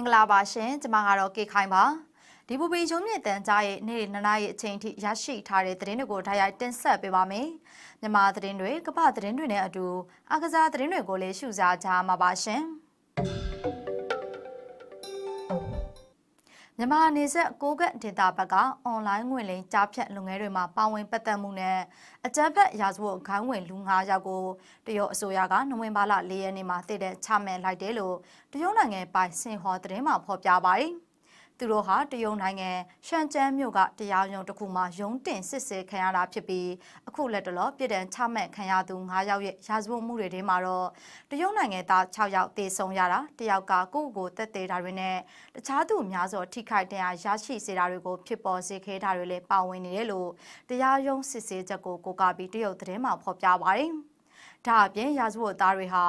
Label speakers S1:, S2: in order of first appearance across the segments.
S1: မင်္ဂလာပါရှင်ကျွန်မကတော့ကေခိုင်ပါဒီဘူပီရုံးမြင့်တန်ကြားရဲ့နေ့နှစ်နာရီအချိန်ထိရရှိထားတဲ့သတင်းတွေကိုဓာတ်ရိုက်တင်ဆက်ပေးပါမယ်မြန်မာသတင်းတွေကမ္ဘာသတင်းတွေနဲ့အတူအကစားသတင်းတွေကိုလည်းရှုစားကြမှာပါရှင် မြန်မာနေဆက်ကိုကတ်ဒေတာဘက်ကအွန်လိုင်းငွေလိမ်ကြားဖြတ်လုပ်ငန်းတွေမှာပါဝင်ပတ်သက်မှုနဲ့အကြမ်းဖက်ရာဇဝတ်ခိုင်းဝင်လူ9ယောက်ကိုတရုတ်အစိုးရကနိုဝင်ဘာလ4ရက်နေ့မှာတည်တဲ့ချမှတ်လိုက်တယ်လို့တရုတ်နိုင်ငံပိုင်စင်ဟောသတင်းမှာဖော်ပြပါတယ်။ သူတို့ဟာတရုတ်နိုင်ငံရှန်ကျန်းမြို့ကတရားရုံးတစ်ခုမှာရုံးတင်စစ်ဆေးခံရတာဖြစ်ပြီးအခုလက်တလောပြည်တံချမှတ်ခံရသူ9ယောက်ရဲ့ရာဇဝတ်မှုတွေထဲမှာတော့တရုတ်နိုင်ငံသား6ယောက်သေဆုံးရတာတယောက်ကကိုယ့်ကိုယ်တက်သေးတာတွေနဲ့တခြားသူများစွာထိခိုက်ဒဏ်ရာရရှိစေတာတွေကိုဖြစ်ပေါ်စေခဲ့တာတွေလည်းပါဝင်နေတယ်လို့တရားရုံးစစ်ဆေးချက်ကိုကိုကပြီးတရုတ်သတင်းမှာဖော်ပြပါတယ်။ဒါအပြင်ရာဇဝတ်သားတွေဟာ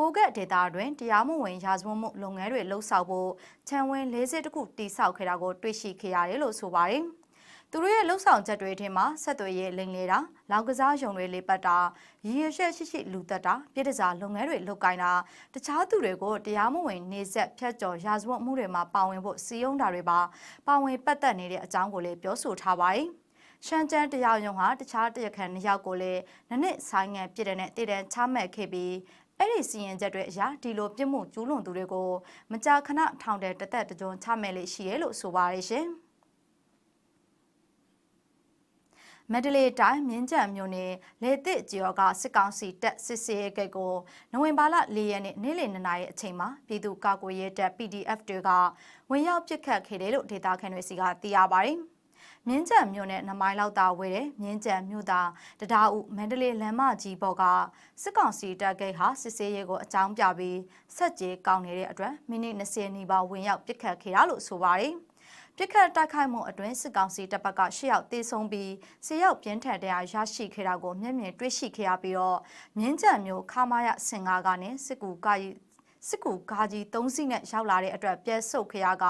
S1: ကိုကက်ဒေတာတွင်တရားမဝင်ရာဇဝတ်မှုလုပ်ငန်းတွေလှုပ်ဆောင်ဖို့ခြံဝင်၄စစ်တခုတိစောက်ခဲ့တာကိုတွေ့ရှိခဲ့ရတယ်လို့ဆိုပါတယ်။သူတို့ရဲ့လှုပ်ဆောင်ချက်တွေထဲမှာဆက်သွယ်ရေးလိမ်လေတာ၊လောင်ကစားရုံတွေလေးပတ်တာ၊ရည်ရွယ်ချက်ရှိရှိလူသက်တာ၊ပြည်တစားလုပ်ငန်းတွေလုပ်ကိုင်းတာတခြားသူတွေကိုတရားမဝင်နေဆက်ဖြတ်ကျော်ရာဇဝတ်မှုတွေမှာပါဝင်ဖို့စီယုံတာတွေပါပါဝင်ပတ်သက်နေတဲ့အကြောင်းကိုလည်းပြောဆိုထားပါတယ်။ရှမ်းကျန်းတရားရုံးဟာတခြားတရားခံနှစ်ယောက်ကိုလည်းနနစ်ဆိုင်ငံပြည်တဲ့နဲ့တည်တံချမှတ်ခဲ့ပြီး အဲ့ဒီစီရင်ချက်တွေအရာဒီလိုပြစ်မှုကျူးလွန်သူတွေကိုမကြာခဏထောင်တဲ့တသက်တကြုံချမဲ့လေးရှိရဲလို့ဆိုပါရရှင်မန္တလေးတိုင်းမြင်းကြံမြို့နယ်လေသစ်ကျော်ကစစ်ကောင်စီတပ်စစ်စေးဂိတ်ကိုနိုဝင်ဘာလ၄ရက်နေ့နေ့လယ်၂နာရီအချိန်မှာပြည်သူ့ကာကွယ်ရေးတပ် PDF တွေကဝင်ရောက်ပစ်ခတ်ခဲ့တယ်လို့ဒေတာခန်တွေစီကသိရပါတယ်။ မြင်းကြံမြို့နဲ့နမိုင်းလောက်သာဝဲတဲ့မြင်းကြံမြို့သားတဒါဥမန္တလေးလမ်းမကြီးပေါ်ကစစ်ကောင်စီတပ်ဂိတ်ဟာစစ်စေးရဲကိုအကြောင်းပြပြီးဆက်ကြေးကောင်းနေတဲ့အတွက်မိနစ်20နီးပါးဝင်ရောက်ပစ်ခတ်ခဲ့တာလို့ဆိုပါတယ်ပြစ်ခတ်တိုက်ခိုက်မှုအတွင်းစစ်ကောင်စီတပ်ဘက်က၈ယောက်တေဆုံးပြီး၁၀ယောက်ပြင်းထန်တရားရရှိခဲ့တာကိုမျက်မြင်တွေ့ရှိခဲ့ရပြီးတော့မြင်းကြံမျိုးခမာရစင်ကားကနေစစ်ကူက စစ်ကူကားကြီး၃စီးနဲ့ရောက်လာတဲ့အတွက်ပြဲဆုပ်ခရက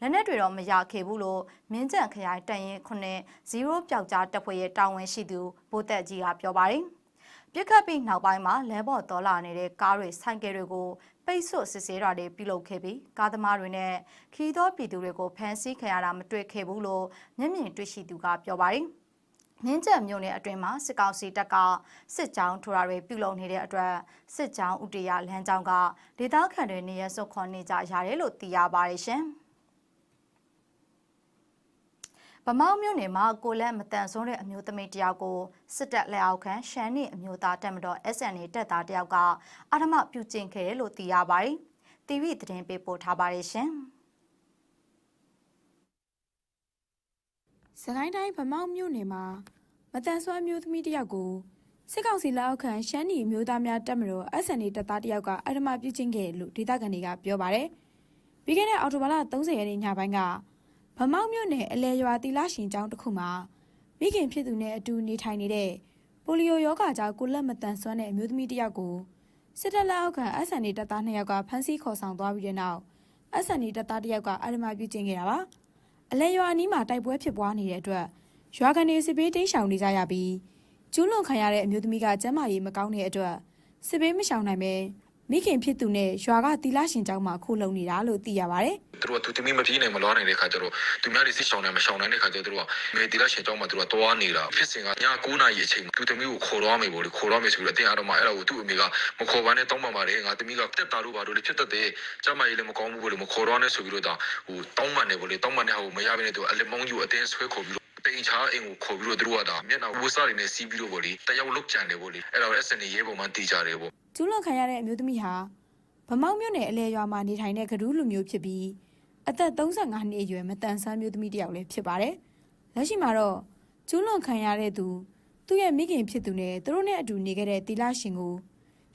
S1: လက်နက်တွေတော့မရခဲ့ဘူးလို့မင်းကြံခရိုင်တန်ရင်ခုနှစ်0ပျောက်ကြားတပ်ဖွဲ့ရဲ့တာဝန်ရှိသူဗိုလ်တပ်ကြီးကပြောပါတယ်ပြစ်ခတ်ပြီးနောက်ပိုင်းမှာလဲဘော်တော်လာနေတဲ့ကားတွေဆိုင်ကယ်တွေကိုပိတ်ဆို့စစ်ဆေးတာတွေပြုလုပ်ခဲ့ပြီးကားသမားတွေနဲ့ခီးသောပြည်သူတွေကိုဖမ်းဆီးခံရတာမတွေ့ခဲ့ဘူးလို့မျက်မြင်တွေ့ရှိသူကပြောပါတယ်။ မြင်းကျက်မြို့နယ်အတွင်းမှာစစ်ကောင်စီတပ်ကစစ်ကြောင်းထိုးတာတွေပြုလုပ်နေတဲ့အတွက်စစ်ကြောင်းဥတရလမ်းကြောင်းကဒေသခံတွေနေရဆုတ်ခွန်နေကြရတယ်လို့သိရပါတယ်ရှင်။ဗမောက်မြို့နယ်မှာကိုလက်မတန်ဆုံးတဲ့အမျိုးသမီးတယောက်ကိုစစ်တပ်လက်အောက်ခံရှမ်းနေအမျိုးသားတပ်မတော် SNA တပ်သားတယောက်ကအာထမပြုကျင့်ခဲ့တယ်လို့သိရပါတယ်။တီဗီသတင်းပေးပို့ထားပါတယ်ရှင်။
S2: စကိုင်းတိုင်းဗမောက်မြို့နယ်မှာမတန်ဆွမ်းမျိုးသမီးတယောက်ကိုစစ်ကောင်စီလက်အောက်ခံရှမ်းနီမျိုးသားများတပ်မတော် SNA တပ်သားတယောက်ကအထမပြုချင်းခဲ့လို့ဒေသခံတွေကပြောပါတယ်။ပြီးခဲ့တဲ့အော်တိုဘာလ30ရက်နေ့ညပိုင်းကဗမောက်မြို့နယ်အလဲရွာတီလာရှင်ကျောင်းတစ်ခုမှာမိခင်ဖြစ်သူနဲ့အတူနေထိုင်နေတဲ့ပိုလီယိုယောဂါကြောင့်ကိုလက်မတန်ဆွမ်းတဲ့အမျိုးသမီးတယောက်ကိုစစ်တပ်လက်အောက်ခံ SNA တပ်သား2ယောက်ကဖမ်းဆီးခေါ်ဆောင်သွားပြီးတဲ့နောက် SNA တပ်သားတယောက်ကအထမပြုချင်းခဲ့တာပါ။ အလဲရွာအနီးမှာတိုက်ပွဲဖြစ်ပွားနေတဲ့အတွက်ရွာကနေစစ်ဘေးတိမ်းရှောင်နေကြရပြီးကျူးလွန်ခံရတဲ့အမျိုးသမီးကကျမ်းမာရေးမကောင်းတဲ့အတွက်စစ်ဘေးမရှောင်နိုင်ပဲ မိခင်ဖြစ်သူနဲ့ရွာကတီလာရှင်ကျောင်းမှာခိုးလုံနေတာလို့သိရပါတယ်။
S3: သူတို့ကသူသမီးမပြေးနိုင်မလွားနိုင်တဲ့ခါကျတော့သူများတွေစစ်ရှောင်နိုင်မရှောင်နိုင်တဲ့ခါကျတော့သူတို့ကမေတီလာရှင်ကျောင်းမှာသူတို့ကတွားနေတာဖြစ်စဉ်ကည9နာရီအချိန်သူသမီးကိုခေါ်တော့မယ်ပေါ့လေခေါ်တော့မယ်ဆိုပြီးတော့အတင်းအားတော့မှအဲ့ဒါကိုသူ့အမေကမခေါ်ပါနဲ့တောင်းပန်ပါတယ်ငါသမီးကတက်တာလို့ပါလို့လေဖြစ်တတ်တယ်ကျမကြီးလည်းမကောင်းဘူးပေါ့လေမခေါ်တော့နဲ့ဆိုပြီးတော့ဟိုတောင်းပန်တယ်ပေါ့လေတောင်းပန်တဲ့ဟာကိုမရဘဲနဲ့သူအလက်မောင်းကြီးကိုအတင်းဆွဲခေါ်ပြီးတိန်ချားအိမ်ကိုခေါ်ပြီးတော့သူတို့ကဒါမျက်နှာဝှစားတွေနဲ့စီးပြီးတော့ဗောလေတယောက်လုတ်ကြံတယ်ဗောလေအဲ့ဒါကို SN ရဲပုံမှန်တီးကြတယ်ဗော
S2: ကျူးလွန်ခံရတဲ့အမျိုးသမီးဟာဗမောက်မြို့နယ်အလဲရွာမှာနေထိုင်တဲ့ကဒူးလူမျိုးဖြစ်ပြီးအသက်35နှစ်အရွယ်မတန်ဆန်းမျိုးသမီးတစ်ယောက်လည်းဖြစ်ပါတယ်။လက်ရှိမှာတော့ကျူးလွန်ခံရတဲ့သူသူ့ရဲ့မိခင်ဖြစ်သူနဲ့သူတို့နဲ့အတူနေခဲ့တဲ့တီလာရှင်ကို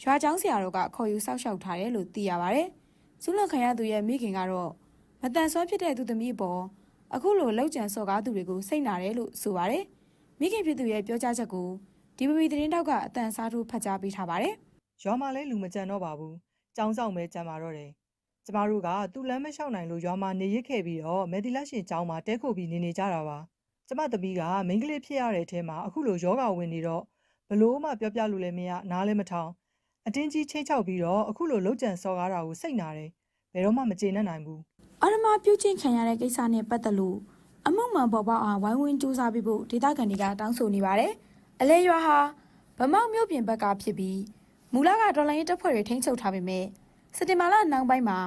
S2: ရွာကျောင်းဆရာတော်ကခေါ်ယူစောက်ရှောက်ထားတယ်လို့သိရပါတယ်။ကျူးလွန်ခံရသူရဲ့မိခင်ကတော့မတန်ဆွမ်းဖြစ်တဲ့သူသမီးပေါ်အခုလိုလောက်ကျန်စော်ကားသူတွေကိုစိတ်နာတယ်လို့ဆိုပါတယ်မိခင်ဖြစ်သူရဲ့ပြောကြားချက်ကိုဒီပပီသတင်းတောက်ကအတန်စားထိုးဖတ်ကြားပေးထားပါတယ်
S4: ရွာမှာလည်းလူမကြံတော့ပါဘူး။ကျောင်းဆောင်ပဲကြံပါတော့တယ်။ကျမတို့ကသူ့လမ်းမလျှောက်နိုင်လို့ရွာမှာနေရစ်ခဲ့ပြီးတော့မယ်တီလက်ရှင်ကျောင်းမှာတဲခုပြီးနေနေကြတာပါ။ကျမသမီးကမိန်းကလေးဖြစ်ရတဲ့အထဲမှာအခုလိုယောဂဝင်နေတော့ဘလို့မှပြောပြလို့လည်းမရနားလည်းမထောင်အတင်းကြီးချိတ်ချောက်ပြီးတော့အခုလိုလောက်ကျန်စော်ကားတာကိုစိတ်နာတယ်။ဘယ်တော့မှမကျေနပ်နိုင်ဘူး။
S2: အာရမပြုတ်ချင်းခံရတဲ့ကိစ္စနဲ့ပတ်သက်လို့အမှုမှန်ပေါ်ပေါက်အောင်ဝိုင်းဝန်းစူးစမ်းပေးဖို့ဒေသခံတွေကတောင်းဆိုနေပါတယ်။အလဲရွာဟာဗမောက်မြို့ပြင်ဘက်ကဖြစ်ပြီး မူလကဒေါ်လာရင်းတပ်ဖွဲ့တွေထိန်းချုပ်ထားပေမဲ့စက်တင်ဘာလနောက်ပိုင်းမှာ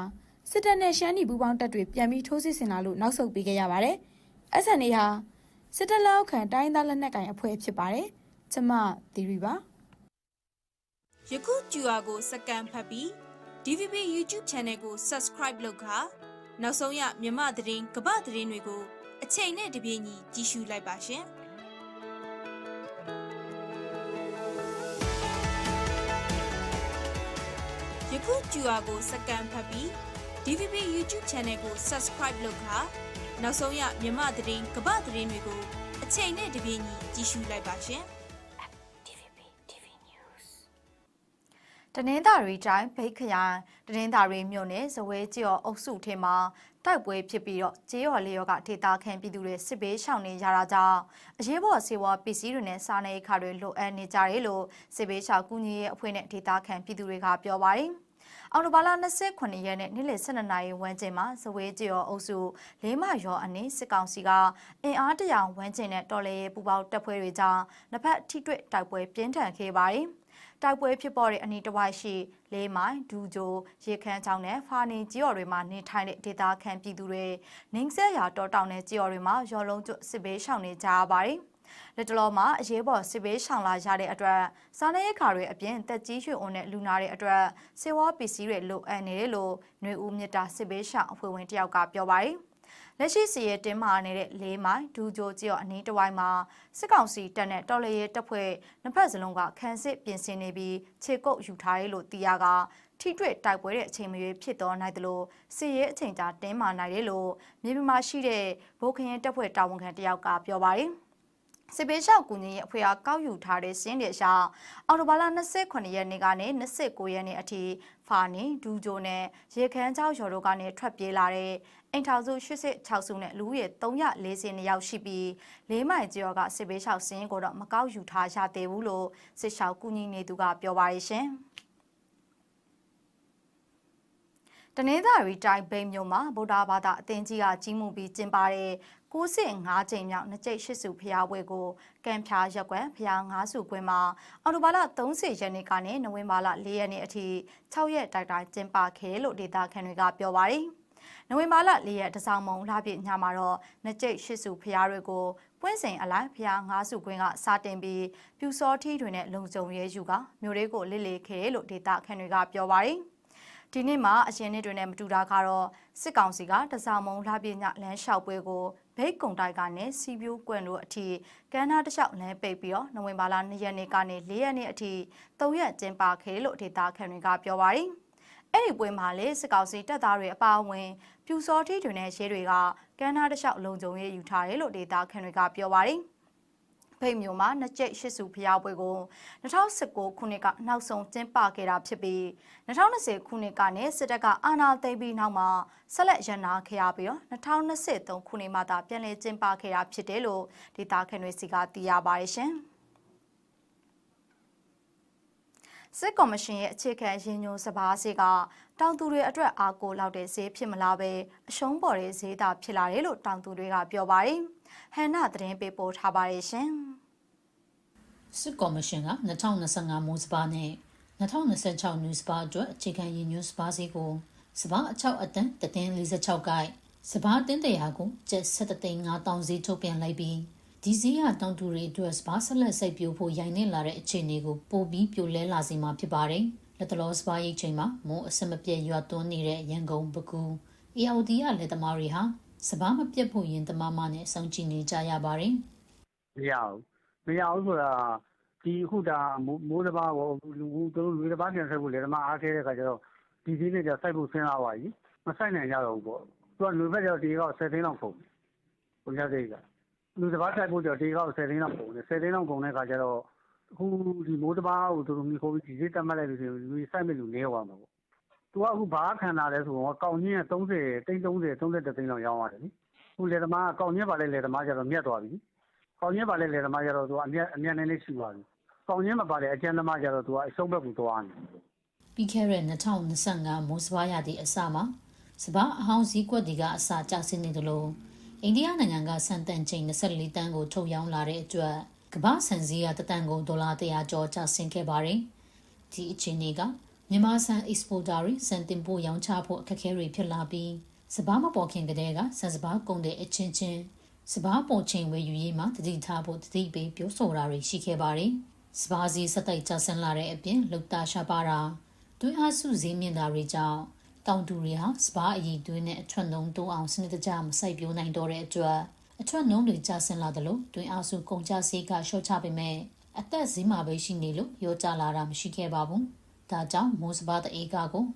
S2: စစ်တပ်နဲ့ရှမ်းပြည်ပူးပေါင်းတပ်တွေပြန်ပြီးထိုးစစ်ဆင်လာလို့နောက်ဆုတ်ပေးခဲ့ရပါတယ်။ SNA ဟာစစ်တပ်လက်အောက်ခံတိုင်းသားလက်နက်ကိုင်အဖွဲ့ဖြစ်ပါတယ်။ကျမသီရီပါ
S5: ယခု QR ကိုစကန်ဖတ်ပြီး DVB YouTube Channel ကို Subscribe လုပ်ခါနောက်ဆုံးရမြမသတင်းကပ္ပသတင်းတွေကိုအချိန်နဲ့တပြေးညီကြည့်ရှုလိုက်ပါရှင်။။ ခု QR ကိုစကန်ဖတ်ပြီး DVB YouTube Channel ကို Subscribe လုပ်ခါနောက်ဆုံးရမြမသတင်းကပ္ပသတင်းတွေကိုအချိန်နဲ့တပြေးညီကြည့်ရှုလိုက်ပါရှင်။
S1: တနင်္သာရီတိုင်းဗိတ်ခရိုင်တနင်္သာရီမြို့နယ်ဇဝဲကျော်အုပ်စုထဲမှာတိုက်ပွဲဖြစ်ပြီးတော့ကျေးရွာလေးရောကဒေသခံပြည်သူတွေစစ်ဘေးရှောင်နေကြတာကြောင့်အရေးပေါ်ဆေးဝါးပစ္စည်းတွေနဲ့စားနပ်ရိက္ခာတွေလိုအပ်နေကြတယ်လို့စစ်ဘေးရှောင်ကူညီရေးအဖွဲ့နဲ့ဒေသခံပြည်သူတွေကပြောပါတယ်။ အော်တိုဘာလ29ရက်နေ့နေ့လယ်12နာရီဝန်းကျင်မှာဇဝဲကျော်အုပ်စုလေးမရောအနည်းစစ်ကောင်စီကအင်အားတရာဝန်းကျင်နဲ့တော်လေပူပေါတပ်ဖွဲ့တွေကြောင့်နှစ်ဖက်ထိတွေ့တိုက်ပွဲပြင်းထန်ခဲ့ပါတယ်။တိုက်ပွဲဖြစ်ပေါ်တဲ့အနီးတစ်ဝိုက်ရှိလေးမိုင်ဒူဂျိုရေခမ်းချောင်းနဲ့ဖာနေကြီးော်တွေမှာနေထိုင်တဲ့ဒေသခံပြည်သူတွေနှင်းဆက်ရာတောတောင်နဲ့ကြီးော်တွေမှာရော်လုံးကျွတ်စစ်ဘေးရှောင်နေကြရပါတယ်။ လက်တလောမှာအရေးပေါ်စစ်ဘေးရှောင်လာရတဲ့အတွက်စားနပ်ရိက္ခာတွေအပြင်တက်ကြီးရွှေအုံနဲ့လူနာတွေအတွက်စေဝါပစ္စည်းတွေလိုအပ်နေတယ်လို့ຫນွေဦးမြစ်တာစစ်ဘေးရှောင်အဖွဲ့ဝင်တယောက်ကပြောပါတယ်။လက်ရှိစီရဲတင်းမာနေတဲ့လေးမိုင်ဒူဂျိုကျော်အနီးတစ်ဝိုင်းမှာစစ်ကောင်စီတပ်နဲ့တော်လရဲတပ်ဖွဲ့နှစ်ဖက်စလုံးကခန်းစစ်ပြင်ဆင်နေပြီးခြေကုပ်ယူထားရလို့တီးရကထိတွေ့တိုက်ပွဲတဲ့အချိန်မရွေးဖြစ်တော်နိုင်တယ်လို့စီရဲအချိန်ကြာတင်းမာနိုင်တယ်လို့မြေပြင်မှာရှိတဲ့ဗိုလ်ခရင်တပ်ဖွဲ့တာဝန်ခံတယောက်ကပြောပါတယ် စစ်ပေးလျှောက်ကူညီရေးအဖွဲ့အားကောက်ယူထားတဲ့စင်းတွေရှောက်အော်တိုဘာလ29ရက်နေ့ကနေ29ရက်နေ့အထိဖာနီဒူဂျိုနဲ့ရေခမ်းချောက်ရော်တို့ကနေထွက်ပြေးလာတဲ့အိမ်ထောင်စု86စုနဲ့လူဦးရေ340ယောက်ရှိပြီးလေးမိုင်ကျော်ကစစ်ပေးလျှောက်စင်းကိုတော့မကောက်ယူထားရသေးဘူးလို့စစ်ရှောက်ကူညီနေသူကပြောပါရရှင်။ တနင်္သာရီတိုင်းဘိန်းမြို့မှာဗုဒ္ဓဘာသာအသင်းကြီးကကြီးမှုပြီးကျင်းပတဲ့95ချိန်မြောက်နှစ်ကျိတ်ရှစ်စုဖျားပွဲကိုကံဖြာရက်ကွယ်ဖျား9စုကွင်းမှာအော်တိုဘာလ30ရက်နေ့ကနေနိုဝင်ဘာလ4ရက်နေ့အထိ6ရက်တိုက်တိုင်းကျင်းပခဲ့လို့ဒေတာခန်တွေကပြောပါတယ်။နိုဝင်ဘာလ၄ရက်တစောင်းမုံလာပြည့်ညမှာတော့နှစ်ကျိတ်ရှစ်စုဖျားတွေကိုပွင့်စင်အလိုက်ဖျား9စုကွင်းကစတင်ပြီးပြူစောထီးတွေနဲ့လုံခြုံရဲယူကမျိုးလေးကိုလစ်လေခဲလို့ဒေတာခန်တွေကပြောပါတယ်။ ဒီနေ့မှာအရင်နှစ်တွေနဲ့မတူတာကတော့စစ်ကောင်စီကတစားမုံလှပြညလမ်းလျှောက်ပွဲကိုဘိတ်ကုံတိုက်ကနေစီပြိုးကွန်တို့အထိကမ်းနားတစ်လျှောက်လမ်းပိတ်ပြီးတော့နိုဝင်ဘာလ2ရက်နေ့ကနေ4ရက်နေ့အထိ3ရက်ကျင်းပခဲ့လို့ဒေတာခန်တွေကပြောပါတယ်။အဲ့ဒီပွဲမှာလေစစ်ကောင်စီတပ်သားတွေအပါအဝင်ပြူစောထီးတွေနဲ့ရဲတွေကကမ်းနားတစ်လျှောက်လုံခြုံရေးယူထားတယ်လို့ဒေတာခန်တွေကပြောပါတယ်။ ဖိတ်မျိုးမှာနှစ်ကျိတ်ရှစ်စုဖျားပွဲကို2019ခုနှစ်ကနောက်ဆုံးကျင်းပခဲ့တာဖြစ်ပြီး2020ခုနှစ်ကနေစစ်တပ်ကအာဏာသိမ်းပြီးနောက်မှာဆက်လက်ရန်နာခဲ့ရပြီးတော့2023ခုနှစ်မှာသာပြန်လည်ကျင်းပခဲ့တာဖြစ်တယ်လို့ဒေတာခန်တွေစီကသိရပါတယ်ရှင်စစ်ကော်မရှင်ရဲ့အခြေခံရင်းညွှန်းစပါးစေကတောင်သူတွေအတွက်အားကိုလောက်တဲ့ဈေးဖြစ်မလားပဲအရှုံးပေါ်တဲ့ဈေးသာဖြစ်လာတယ်လို့တောင်သူတွေကပြောပါတယ်။ ဟန်နာသတင်းပေးပို့ထားပါတယ်ရှင်။
S6: စစ်ကော်မရှင်က2025မိုးစပါနဲ့2026နူးစပါအတွက်အခြေခံရည်ညွှန်းစပါစီကိုစပါအချောက်အတန်းတည်င်း46ကိုက်စပါတင်းတရာကိုကျက်7သိန်း5000စီထုတ်ပြန်လိုက်ပြီးဒီစည်းရတောင်တူတွေအတွက်စပါဆက်လက်စိတ်ပြိုးဖို့ရိုင်နေလာတဲ့အခြေအနေကိုပိုပြီးပြိုလဲလာစေမှာဖြစ်ပါတယ်။လက်တလောစပါရိတ်ချိန်မှာမိုးအစမပြည့်ရွာသွန်းနေတဲ့ရန်ကုန်ပကူအေအော်ဒီရလက်သမားတွေဟာ စပားမပြတ်ဖို့ရင်တမမနဲ့စောင့်ကြည့်နေကြရပါတယ်
S7: မရဘူးမရဘူးဆိုတာဒီအခုဒါမိုးတစ်ပါးကိုလူသူတို့လူတစ်ပါးပြန်ဆက်ဖို့လေဓမ္မအားခဲတဲ့ခါကျတော့ဒီဒီနဲ့ကျစိုက်ဖို့ဆင်းလာပါပြီမဆိုင်နိုင်ကြတော့ဘူးပေါ့သူကလူဘက်ကျတော့ဒီကောက်7သိန်းလောက်ပုံကိုရစိတ်ကလူတစ်ပါးထိုက်ဖို့ကြောင့်ဒီကောက်10သိန်းလောက်ကုန်တယ်10သိန်းလောက်ကုန်တဲ့ခါကျတော့အခုဒီမိုးတစ်ပါးကိုသူတို့မိခိုးပြီးဒီစိတ်တက်မှတ်လိုက်လို့ဆိုရင်လူစိုက်မဲ့လူနေသွားမှာပေါ့ သူကအခုဘာခံလာလဲဆိုတော့ကောင်းကြီးက30တိန်း30 31သိန်းလောက်ရောင်းရတယ်လေအခုလေသမားကောင်းကြီးပါလေလေသမားကျတော့မြတ်သွားပြီကောင်းကြီးပါလေလေသမားကျတော့သူကအမြတ်အမြတ်နည်းနည်းရှိသွားပြီကောင်းကြီးမပါလေအကျဉ်းသမားကျတော့သူကအရှုံးဘက်ကိုသွားနေ
S6: ပြီးခဲ့တဲ့2025မိုးစဘာရသည့်အစမှာစဘာအဟောင်းစည်းကွက်တီကအစကျဆင်းနေတယ်လို့အိန္ဒိယနိုင်ငံကစံတန်ချိန်24တန်းကိုထုတ်ရောင်းလာတဲ့အတွက်ကမ္ဘာဆန်စည်းရတတန်ကိုဒေါ်လာ100ကျော်ကျဆင်းခဲ့ပါတယ်။ဒီအခြေအနေက မြန်မာဆန် exporter တွေစံတင်ပို့ရောင်းချဖို့အခက်အခဲတွေဖြစ်လာပြီးစဘာမပေါ်ခင်ကတည်းကဆန်စဘာကုန်တဲ့အချင်းချင်းစဘာပေါ်ချိန်ဝယ်ယူရေးမှာတတိထားဖို့တတိပေးပြောဆိုတာတွေရှိခဲ့ပါတယ်။စဘာစီစက်တိုက်ကျဆင်းလာတဲ့အပြင်လုတ်တာရှာပါတာတွင်းအားစုစည်းမြင့်တာတွေကြောင့်တောင်တူတွေဟာစပါအည်တွင်းနဲ့အထွတ်နှုံတိုးအောင်စနစ်တကျမစိုက်ပျိုးနိုင်တော့တဲ့အတွက်အထွတ်နှုံတွေကျဆင်းလာသလိုတွင်းအားစုကုန်ကျစရိတ်ကလျှော့ချပေမဲ့အသက်ဈေးမှာပဲရှိနေလို့ရောကျလာတာမရှိခဲ့ပါဘူး။ ဒါကြောင့်မိုးစပါတအေးကကို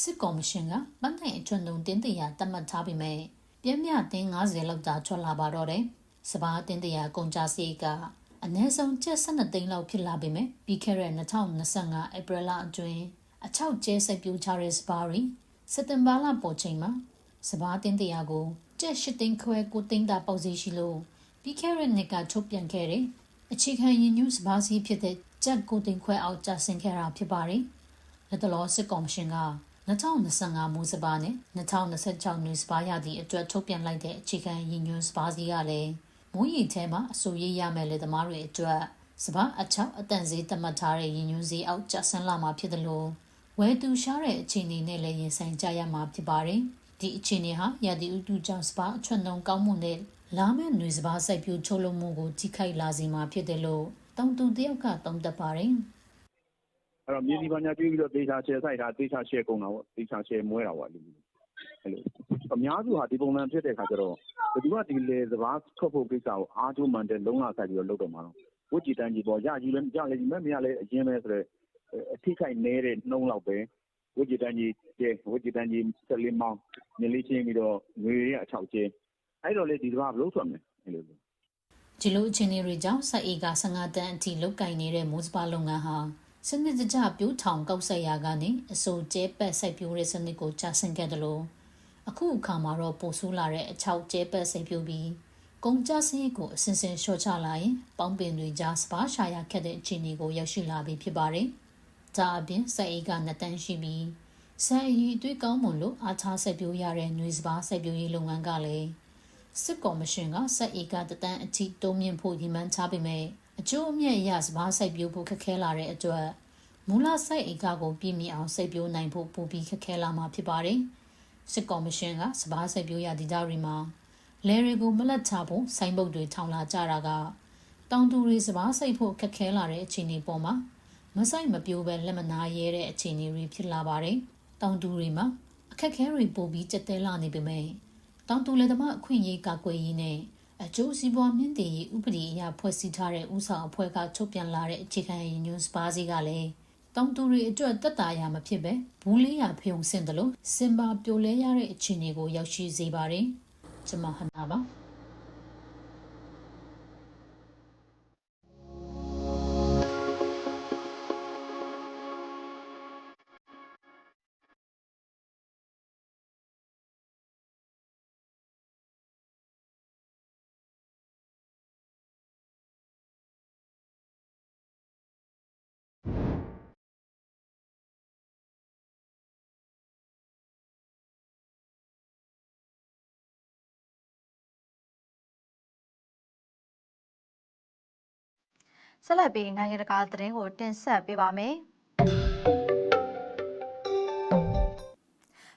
S6: စစ်ကော်မရှင်ကပန်းတိုင်အထွတ်နှုံတင်းတရာတတ်မှတ်ထားပေမဲ့ပြင်းပြတင်း90လောက်သာထွက်လာပါတော့တယ်။စပါတင်းတရာကုန်ကျစရိတ်ကအနည်းဆုံးကျပ်12သိန်းလောက်ဖြစ်လာပေမဲ့ပြီးခဲ့တဲ့2025ဧပြီလအတွင်းအချောက်ကျဲစိုက်ပျိုးချတဲ့စပါရီစက်တင်ဘာလပေါ်ချိန်မှာစပါးတင်းတရာကိုကျက်၈သိန်းခွဲကိုသိန်းတာပေါက်စီရှိလို့ပြီးခဲ့တဲ့နှစ်ကထုတ်ပြန်ခဲ့တဲ့အခြေခံရည်ညွှန်းစပါးစီးဖြစ်တဲ့ ကျက်ကိုသိန်းခွဲအောက်ကျဆင်းခဲ့တာဖြစ်ပါတယ်။လက်တလောစစ်ကော်မရှင်က2025မိုးစပါးနဲ့2026နွေစပါးရသည့်အတွက်ထုတ်ပြန်လိုက်တဲ့အခြေခံရည်ညွှန်းစပါးစီးကလည်းမိုးရီထဲမှာအဆိုရရမယ်လေသမားတွေအတွက်စပါးအချောက်အတန်ဈေးသတ်မှတ်ထားတဲ့ရည်ညွှန်းဈေးအောက်ကျဆင်းလာမှာဖြစ်တယ်လို့ဝယ်သူရှားတဲ့အခြေအနေနဲ့လည်းရင်ဆိုင်ကြရမှာဖြစ်ပါတယ်။ဒီအခြေအနေဟာရာသီဥတုကြောင့်စပါအချွတ်နှုံကောင်းမှုနဲ့လာမယ့်ຫນွေစပါစိုက်ပျိုးချုပ်လုပ်မှုကိုထိခိုက်လာစေမှာဖြစ်တယ်လို့ တောင်သူတယောက်ကသုံးသပ်ပါတယ်။
S8: အဲ့တော့မြေစီပါညာကျွေးပြီးတော့ဒေချာရှယ်ဆိုင်တာဒေချာရှယ်ကုန်တာပေါ့ဒေချာရှယ်မွဲတာပေါ့အဲ့လိုအဲ့လိုအများစုဟာဒီပုံစံဖြစ်တဲ့ခါကျတော့ဘယ်သူကဒီလေစဘာထွက်ဖို့ကိစ္စကိုအားထုတ်မှန်တဲ့လုံးဝဆိုင်ပြီးတော့လုပ်တော့မှာတော့ဝစ်ကြည်တန်းကြီးပေါ့ရကြီးလည်းကြလည်းကြီးမဲ့မရလည်းအရင်ပဲဆိုတော့အထိခိုက်နေတဲ့နှုံးလောက်ပဲဝစ်ကြည်တန်းကြီးကျဲဝစ်ကြည်တန်းကြီးဆက်လေးမောင်းမြလေးချင်းပြီးတော့ငွေရအချောက်ကျဲအဲ့တော့လေဒီစဘာဘလို့ထွက်မယ်အဲ့လို
S6: ဒီလိုအခြေအနေတွေကြောင့်စိုက်အေက15တန်းအထိလုတ်ကင်နေတဲ့မိုးစပါလုပ်ငန်းဟာစနစ်တကျပြိုးထောင်ကောက်ဆက်ရာကနေအစိုးကျဲပတ်စိုက်ပျိုးတဲ့စနစ်ကိုကြာဆင်းခဲ့တယ်လို့အခုအခါမှာတော့ပိုဆိုးလာတဲ့အချောက်ကျဲပတ်စိုက်ပျိုးပြီးကုန်ကျစရိတ်ကိုအစဉ်စဉ်လျှော့ချလာရင်ပေါင်းပင်တွေကြားစပါးရှာရခက်တဲ့အခြေအနေကိုရောက်ရှိလာပြီဖြစ်ပါတယ်။ဒါအပြင်စိုက်အေကနှစ်တန်းရှိပြီးစိုက်အည်အတွေ့ကောင်းမွန်လို့အားထားစိုက်ပျိုးရတဲ့ຫນွေစပါးစိုက်ပျိုးရေးလုပ်ငန်းကလည်း စစ်ကော်မရှင်ကစက်ဧကတတန်းအထိတိုးမြင့်ဖို့ရည်မှန်းထားပေမဲ့အကျိုးအမြတ်အရစဘာစိုက်ပျိုးဖို့ခက်ခဲလာတဲ့အတွက်မူလစိုက်ဧကကိုပြည့်မီအောင်စိုက်ပျိုးနိုင်ဖို့ပိုပြီးခက်ခဲလာမှာဖြစ်ပါတယ်။စစ်ကော်မရှင်ကစဘာစိုက်ပျိုးရဒေသတွေမှာလယ်တွေကိုမလက်ချဖို့စိုင်းပုတ်တွေထောင်လာကြတာကတောင်သူတွေစဘာစိုက်ဖို့ခက်ခဲလာတဲ့အခြေအနေပေါ်မှာမစိုက်မပြိုးပဲလက်မနာရဲတဲ့အခြေအနေတွေဖြစ်လာပါတယ်။တောင်သူတွေမှာအခက်ခဲတွေပိုပြီးကြက်တဲလာနေပေမဲ့ တောင်တူလက်သမားအခွင့်အရေးကာကွယ်ရေးနဲ့အကျိုးစီးပွားမြင့်တင်ရေးဥပဒေအရဖွဲ့စည်းထားတဲ့ဥဆောင်အဖွဲ့ကထုတ်ပြန်လာတဲ့အခြေခံရည်ညွှန်းစပါးစီကလည်းတောင်တူတွေအတွက်တက်တာရမဖြစ်ပဲဘူးလေးရဖျုံစင်တယ်လို့စင်ပါပြိုလဲရတဲ့အခြေအနေကိုရောက်ရှိစေပါတယ်။ကျွန်မဟနာပါ
S1: ဆက်လက်ပြီးနိုင်ငံတကာသတင်းကိုတင်ဆက်ပေးပါမယ်။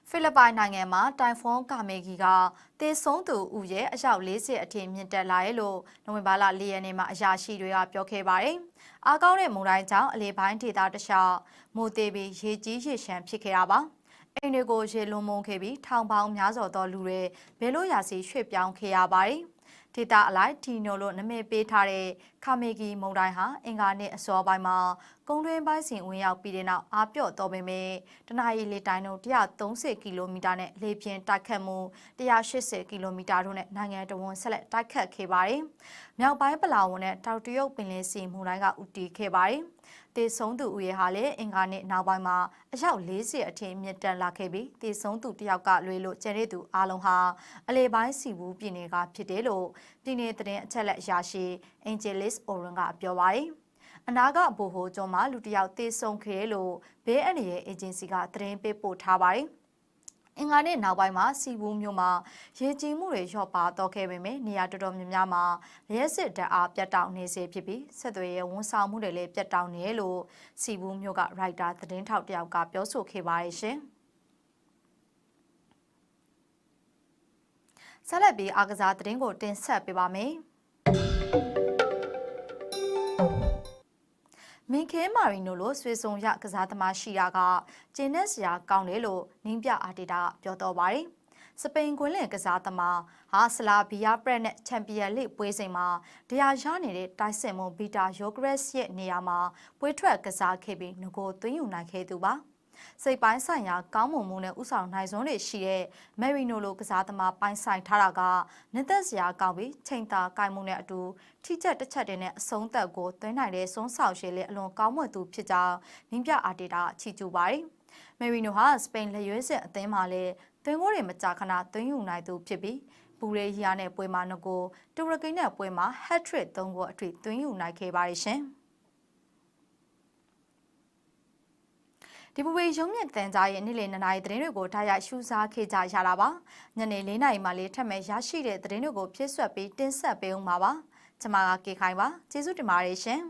S1: ဖိလစ်ပိုင်နိုင်ငံမှာတိုင်ဖွန်းကာမေဂီကတေဆုံးသူဥရဲ့အယောက်40အထင်မြင့်တက်လာရဲ့လို့နိုဝင်ဘာလ4ရက်နေ့မှာအရာရှိတွေကပြောခဲ့ပါတယ်။အားကောင်းတဲ့မုန်တိုင်းကြောင့်အလေပိုင်းဒေသတခြားမိုတေပြီးရေကြီးရေရှမ်းဖြစ်ခဲ့တာပါ။အိမ်တွေကိုရေလွန်မုန်းခဲ့ပြီးထောင်ပေါင်းများစွာသောလူတွေဘဲလို့ရာစီရွှေ့ပြောင်းခဲ့ရပါတယ်။ ဒေတာအလိုက်ဒီနိုလို့နာမည်ပေးထားတဲ့ခါမေဂီမုန်တိုင်းဟာအင်္ဂါနေ့အစောပိုင်းမှာကုန်းတွင်းပိုင်းစဉ်ဝင်ရောက်ပြီးတဲ့နောက်အားပြော့တော်ပေမဲ့တနအီလေတိုင်းတို့130ကီလိုမီတာနဲ့လေပြင်းတိုက်ခတ်မှု180ကီလိုမီတာတို့နဲ့နိုင်ငံတော်ဝန်ဆက်လက်တိုက်ခတ်ခဲ့ပါတယ်။မြောက်ပိုင်းပလာဝန်နဲ့တောက်တရုတ်ပင်လယ်စီမုန်တိုင်းကဥတီခဲ့ပါတယ်။ တေဆုံးသူဦးရေဟာလည်းအင်္ဂါနေ့နောက်ပိုင်းမှာအယောက်40အထင်မြင့်တက်လာခဲ့ပြီးတေဆုံးသူတယောက်ကလွေလို့ကျန်တဲ့သူအားလုံးဟာအလေပိုင်းစီဘူးပြည်နယ်ကဖြစ်တယ်လို့ပြည်နယ်သတင်းအချက်လက်ရရှိ Angelis Oren ကပြောပါတယ်။အနာကဘိုဟိုကျွန်းမှာလူတစ်ယောက်တေဆုံးခဲ့တယ်လို့ဘေးအန္တရာယ်အေဂျင်စီကသတင်းပေးပို့ထားပါတယ်။ အင်္ဂါနေ့နောက်ပိုင်းမှာစီဘူးမြို့မှာရေကြီးမှုတွေလျော့ပါတော့ခဲ့ပေမဲ့နေရာတော်တော်များများမှာလျှက်စစ်တပ်အားပြတ်တောက်နေစေဖြစ်ပြီးဆက်သွယ်ရေးဝန်ဆောင်မှုတွေလည်းပြတ်တောက်နေတယ်လို့စီဘူးမြို့ကရိုက်တာသတင်းထောက်တယောက်ကပြောဆိုခဲ့ပါတယ်ရှင်။ဆက်လက်ပြီးအားကစားသတင်းကိုတင်ဆက်ပေးပါမယ်။ မင်ခဲမာရီနိုလိုဆွေဆုံရကစားသမားရှိတာကကျင်းနဲ့စရာကောင်းတယ်လို့နင်းပြအာတီတာကပြောတော့ပါတယ်။စပိန်ကွင်းလင်ကစားသမားဟာဆလာဘီယာပရက်နဲ့ချန်ပီယံလိပွဲစဉ်မှာတရားရနေတဲ့တိုက်ဆင်မွန်ဘီတာယိုဂရက်စ်ရဲ့နေရာမှာပွဲထွက်ကစားခဲ့ပြီးငကိုသွင်းယူနိုင်ခဲ့သူပါ။ စိတ်ပိုင်းဆိုင်ရာကောင်းမွန်မှုနဲ့ဥဆောင်နိုင်စွမ်းတွေရှိတဲ့မယ်ရီနိုလိုကစားသမားပိုင်းဆိုင်ထားတာကနှစ်သက်စရာကောင်းပြီးချိန်သာကိုင်မှုနဲ့အတူထိချက်တစ်ချက်တည်းနဲ့အဆုံးသက်ကိုသွင်းနိုင်တဲ့စွန်းဆောင်ရှည်လေးအလွန်ကောင်းမွန်သူဖြစ်ကြောင်းနင်းပြအာတီတာချီကျူပါတယ်။မယ်ရီနိုဟာစပိန်လက်ရွေးစစ်အသင်းမှာလည်းသွင်းကိုတွေမကြာခဏသွင်းယူနိုင်သူဖြစ်ပြီးပူရေရီယာနဲ့ပွဲမှာငကိုတူရကီနဲ့ပွဲမှာ hat-trick ၃ခုအထိသွင်းယူနိုင်ခဲ့ပါတယ်ရှင်။ ဒီပဝေရုံးမြင့်တန်ကြားရဲ့နေ့လည်2နာရီသတင်းတွေကိုထားရရှုစားခဲ့ကြရတာပါညနေ4နာရီမှလေးထပ်မဲ့ရရှိတဲ့သတင်းတွေကိုဖြည့်ဆွတ်ပြီးတင်ဆက်ပေးအောင်ပါပါကျွန်မကကေခိုင်ပါကျေးဇူးတင်ပါတယ်ရှင်